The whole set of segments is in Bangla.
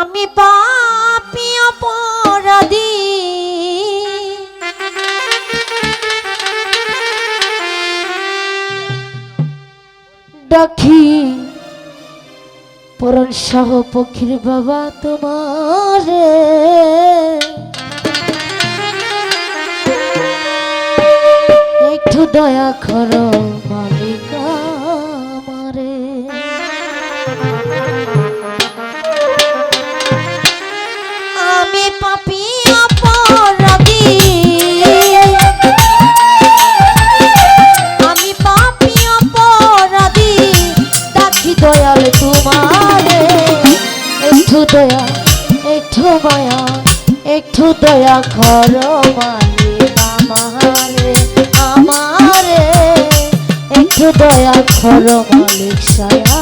আমি পাপি অপরাধী। ডাকি পরন সহ পক্ষীর বাবা তোমারে। একটু দয়া করো। দয়াল তোমারে, একটু দয়া, একটু মায়া, একটু দয়া কর আমারে আমারে। একটু দয়া কর মালিক সায়া।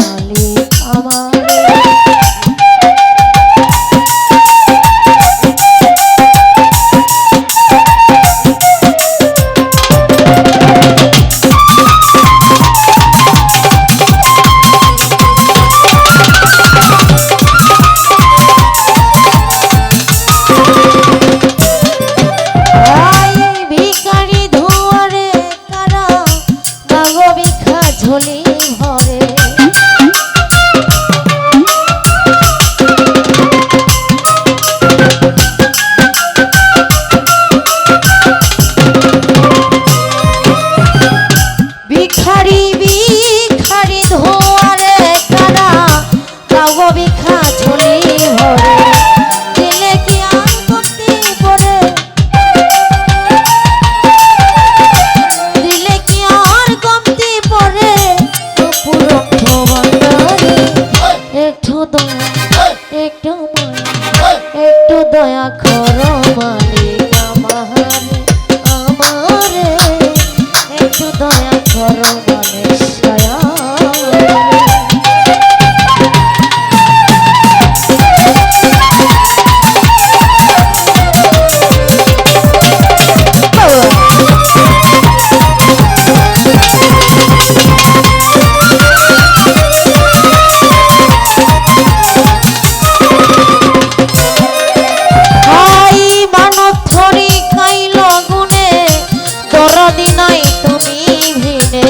ঝোলি ভরে। ভিখারি ভিখারি ধোয়ারে কারা মাগো ভিখা ঝোলি ভরে। দরদি নাই তুমি ভিনে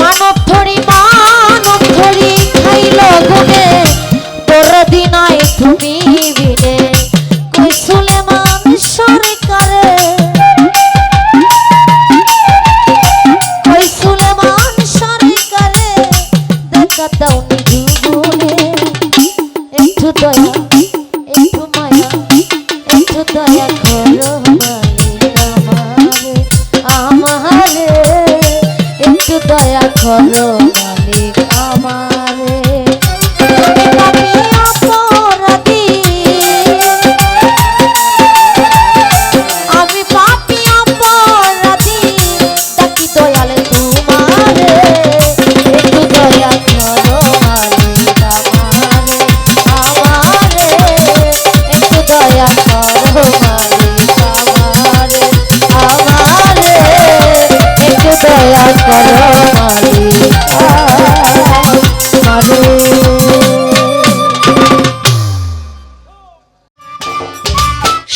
মানব থরি মানব নাই তুমি দয়া